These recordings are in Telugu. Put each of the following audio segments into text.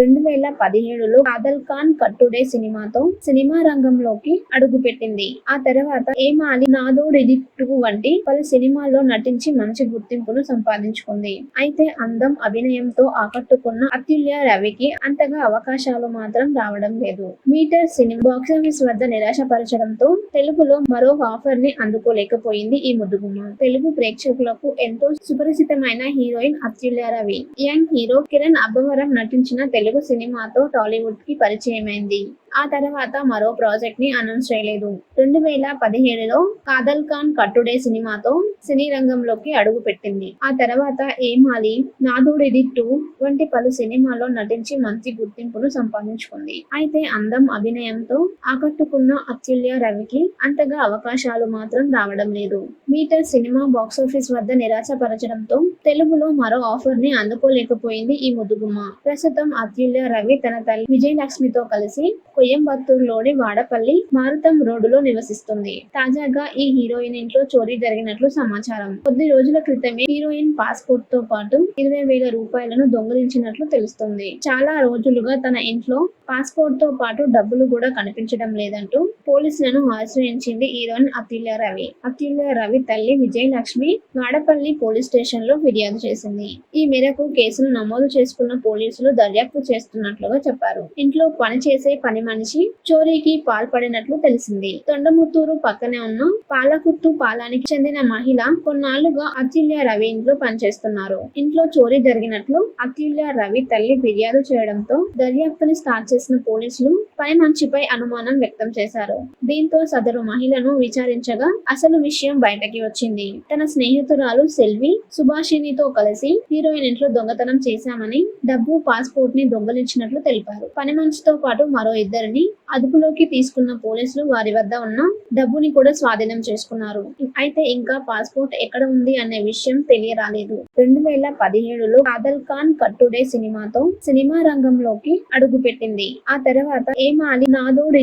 రెండు వేల పదిహేడులో కాదల్ ఖాన్ కట్టుడే సినిమాతో సినిమా రంగంలోకి అడుగుపెట్టింది. ఆ తర్వాత ఏమాలి నాదో రిదిట్టు వంటి పలు సినిమాల్లో నటించి మంచి గుర్తింపును సంపాదించుకుంది. అయితే అందం అభినయంతో ఆకట్టుకున్న అత్యుల్య రవికి అంతగా అవకాశాలు మాత్రం రావడం లేదు. మీటర్ సినిమా బాక్సాఫీస్ వద్ద నిరాశపరచడంతో తెలుగులో మరో ఆఫర్ని అందుకోలేకపోయింది ఈ ముద్దుగుమ్మ. తెలుగు ప్రేక్షకులకు ఎంతో సుపరిచితమైన heroine Athulya Ravi. Young hero Kiran Abbavaram నటించిన తెలుగు సినిమాతో టాలీవుడ్కి పరిచయమైంది. ఆ తర్వాత మరో ప్రాజెక్ట్ని అనౌన్స్ చేయలేదు. రెండు వేల పదిహేడులో కాదల్ ఖాన్ కట్టుడే సినిమాతో సినీ రంగంలోకి అడుగు పెట్టింది. ఆ తర్వాత ఏమాలి నాదుడిది టూ వంటి పలు సినిమాల్లో నటించి మంచి గుర్తింపును సంపాదించుకుంది. అయితే అందం అభినయంతో ఆకట్టుకున్న అత్యుల్య రవికి అంతగా అవకాశాలు మాత్రం రావడం లేదు. మీటర్ సినిమా బాక్సాఫీస్ వద్ద నిరాశపరచడంతో తెలుగులో మరో ఆఫర్ని అందుకోలేకపోయింది ఈ ముదుగుమ్మ ప్రస్తుతం అత్యుల్య రవి తన తల్లి విజయలక్ష్మితో కలిసి కోయంబత్తూరులోని వాడపల్లి మారుతం రోడ్డులో నివసిస్తుంది. తాజాగా ఈ హీరోయిన్ ఇంట్లో చోరీ జరిగినట్లు సమాచారం. కొద్ది రోజుల క్రితమే హీరోయిన్ పాస్పోర్ట్తో పాటు ఇరవై వేల రూపాయలను దొంగిలించినట్లు తెలుస్తుంది. చాలా రోజులుగా తన ఇంట్లో పాస్పోర్ట్తో పాటు డబ్బులు కూడా కనిపించడం లేదంటూ పోలీసులను ఆశ్రయించింది హీరోయిన్ అఖిల్య రవి. అఖిల్య రవి తల్లి విజయలక్ష్మి వాడపల్లి పోలీస్ స్టేషన్లో ఫిర్యాదు చేసింది. ఈ మేరకు కేసును నమోదు చేసుకున్న పోలీసులు దర్యాప్తు చేస్తున్నట్లుగా చెప్పారు. ఇంట్లో పనిచేసే పని మనిషి చోరీకి పాల్పడినట్లు తెలిసింది. తొండముత్తూరు పక్కనే ఉన్న పాలకుర్తు పాలానికి చెందిన మహిళ కొన్నాళ్ళుగా అత్యుల్య రవి ఇంట్లో పనిచేస్తున్నారు. ఇంట్లో చోరీ జరిగినట్లు అత్యుల్య రవి తల్లి ఫిర్యాదు చేయడంతో దర్యాప్తుని స్టార్ట్ చేసిన పోలీసులు పై మంచిపై అనుమానం వ్యక్తం చేశారు. దీంతో సదరు మహిళను విచారించగా అసలు విషయం బయటకి వచ్చింది. తన స్నేహితురాలు సెల్వి సుభాషిణితో కలిసి హీరోయిన్ ఇంట్లో దొంగతనం చేశామని డబ్బు పాస్పోర్ట్ని దొంగలించినట్లు తెలిపారు. పని మనిషితో పాటు మరో ఇద్దరు ఇద్దరిని అదుపులోకి తీసుకున్న పోలీసులు వారి వద్ద ఉన్న డబ్బుని కూడా స్వాధీనం చేసుకున్నారు. అయితే ఇంకా పాస్పోర్ట్ ఎక్కడ ఉంది అనే విషయం తెలియరాలేదు. రెండు వేల పదిహేడులో కాదల్ ఖాన్ కట్టుడే సినిమాతో సినిమా రంగంలోకి అడుగుపెట్టింది. ఆ తర్వాత ఏమాలి నాదోడి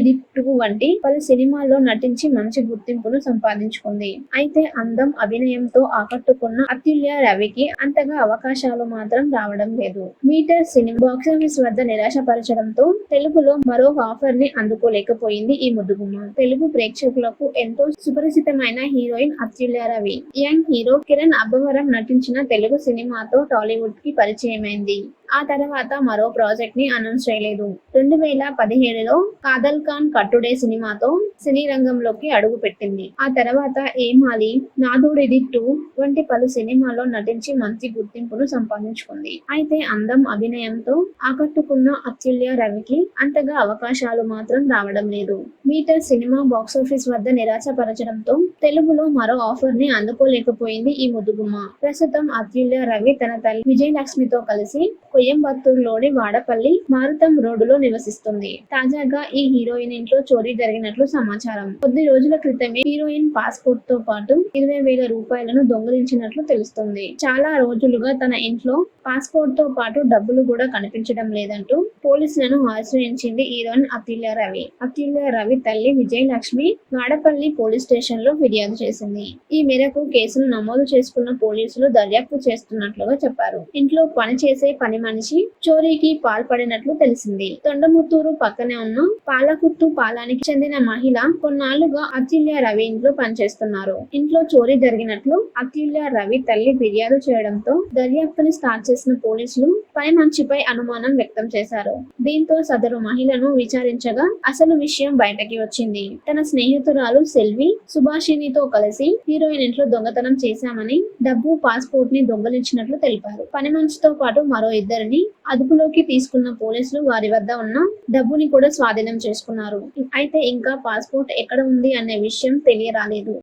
వంటి పలు సినిమాల్లో నటించి మంచి గుర్తింపును సంపాదించుకుంది. అయితే అందం అభినయంతో ఆకట్టుకున్న అత్యుల్య రవికి అంతగా అవకాశాలు మాత్రం రావడం లేదు. మీటర్ సినిమా బాక్సాఫీస్ వద్ద నిరాశపరచడంతో తెలుగులో మరో ఆఫర్ని అందుకోలేకపోయింది ఈ ముద్దుగుమ్మ తెలుగు ప్రేక్షకులకు ఎంతో సుపరిచితమైన heroine Athulya Ravi. Young hero Kiran Abbavaram నటించిన తెలుగు సినిమాతో టాలీవుడ్కి పరిచయమైంది. ఆ తర్వాత మరో ప్రాజెక్ట్ని అనౌన్స్ చేయలేదు. రెండు వేల పదిహేడులో కాదల్ ఖాన్ కట్టుడే సినిమాతో సినీ రంగంలోకి అడుగు పెట్టింది. ఆ తర్వాత ఏమాలి నాదోడిది టూ వంటి పలు సినిమాల్లో నటించి మంచి గుర్తింపును సంపాదించుకుంది. అయితే అందం అభినయంతో ఆకట్టుకున్న అత్యుల్య రవికి అంతగా అవకాశాలు మాత్రం రావడం లేదు. మీటర్ సినిమా బాక్సాఫీస్ వద్ద నిరాశపరచడంతో తెలుగులో మరో ఆఫర్ని అందుకోలేకపోయింది ఈ ముదుగుమ్మ. ప్రస్తుతం అత్యుల్య రవి తన తల్లి విజయలక్ష్మితో కలిసి కోయంబత్తూరులోని వాడపల్లి మారుతం రోడ్డులో నివసిస్తుంది. తాజాగా ఈ హీరోయిన్ ఇంట్లో చోరీ జరిగినట్లు సమాచారం. కొద్ది రోజుల క్రితమే హీరోయిన్ పాస్పోర్ట్తో పాటు ఇరవై వేల రూపాయలను దొంగిలించినట్లు తెలుస్తుంది. చాలా రోజులుగా తన ఇంట్లో పాస్పోర్ట్తో పాటు డబ్బులు కూడా కనిపించడం లేదంటూ పోలీసులను ఆశ్రయించింది హీరోయిన్ అఖిల రవి. అఖిల రవి తల్లి విజయలక్ష్మి వాడపల్లి పోలీస్ స్టేషన్లో ఫిర్యాదు చేసింది. ఈ మేరకు కేసును నమోదు చేసుకున్న పోలీసులు దర్యాప్తు చేస్తున్నట్లుగా చెప్పారు. ఇంట్లో పనిచేసే పని మనిషి చోరీకి పాల్పడినట్లు తెలిసింది. తొండముత్తూరు పక్కనే ఉన్న పాలకుర్తు పాలానికి చెందిన మహిళ కొన్నాళ్ళుగా అఖిల్య రవి ఇంట్లో పనిచేస్తున్నారు. ఇంట్లో చోరీ జరిగినట్లు అఖిల్య రవి తల్లి ఫిర్యాదు చేయడంతో దర్యాప్తుని స్టార్ట్ చేసిన పోలీసులు పై మంచిపై అనుమానం వ్యక్తం చేశారు. దీంతో సదరు మహిళను విచారించగా అసలు విషయం బయటకి వచ్చింది. తన స్నేహితురాలు సెల్వి సుభాషిణితో కలిసి హీరోయిన్ ఇంట్లో దొంగతనం చేశామని డబ్బు పాస్పోర్ట్ని దొంగలించినట్లు తెలిపారు. పని మనిషితో పాటు మరో ఇద్దరిని అదుపులోకి తీసుకున్న పోలీసులు వారి వద్ద ఉన్న డబ్బుని కూడా స్వాధీనం చేసుకున్నారు. అయితే ఇంకా పాస్పోర్ట్ ఎక్కడ ఉంది అనే విషయం తెలియరాలేదు.